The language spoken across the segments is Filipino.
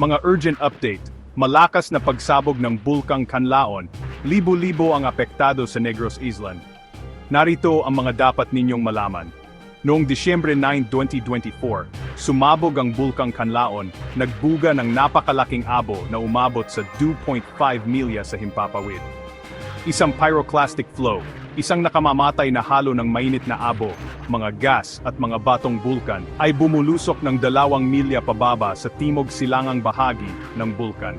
Mga urgent update, malakas na pagsabog ng Bulkang Kanlaon, libo-libo ang apektado sa Negros Island. Narito ang mga dapat ninyong malaman. Noong Disyembre 9, 2024, sumabog ang Bulkang Kanlaon, nagbuga ng napakalaking abo na umabot sa 2.5 milya sa Himpapawid. Isang pyroclastic flow, isang nakamamatay na halo ng mainit na abo, mga gas at mga batong bulkan ay bumulusok ng dalawang milya pababa sa timog silangang bahagi ng bulkan.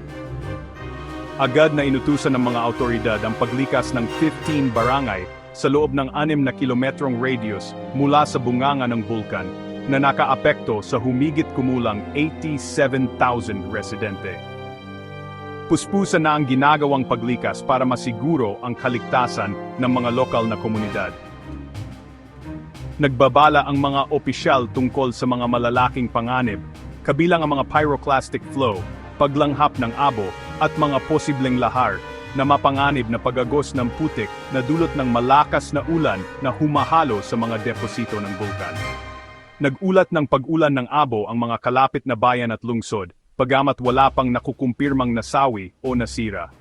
Agad na inutusan ng mga autoridad ang paglikas ng 15 barangay sa loob ng 6 na kilometrong radius mula sa bunganga ng bulkan na nakaapekto sa humigit kumulang 87,000 residente. Puspusan na ang ginagawang paglikas para masiguro ang kaligtasan ng mga lokal na komunidad. Nagbabala ang mga opisyal tungkol sa mga malalaking panganib, kabilang ang mga pyroclastic flow, paglanghap ng abo, at mga posibleng lahar na mapanganib na pagagos ng putik na dulot ng malakas na ulan na humahalo sa mga deposito ng bulkan. Nagulat ng pag-ulan ng abo ang mga kalapit na bayan at lungsod, pagamat wala pang nakukumpirmang nasawi o nasira.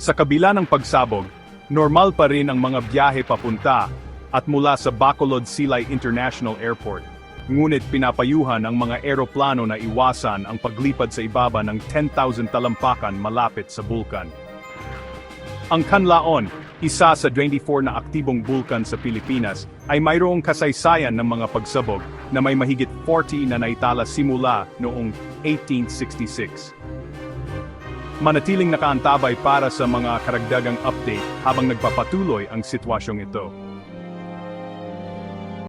Sa kabila ng pagsabog, normal pa rin ang mga biyahe papunta at mula sa Bacolod Silay International Airport. Ngunit pinapayuhan ang mga eroplano na iwasan ang paglipad sa ibaba ng 10,000 talampakan malapit sa bulkan. Ang Kanlaon, isa sa 24 na aktibong bulkan sa Pilipinas, ay mayroong kasaysayan ng mga pagsabog na may mahigit 40 na naitala simula noong 1866. Manatiling nakaantabay para sa mga karagdagang update habang nagpapatuloy ang sitwasyong ito.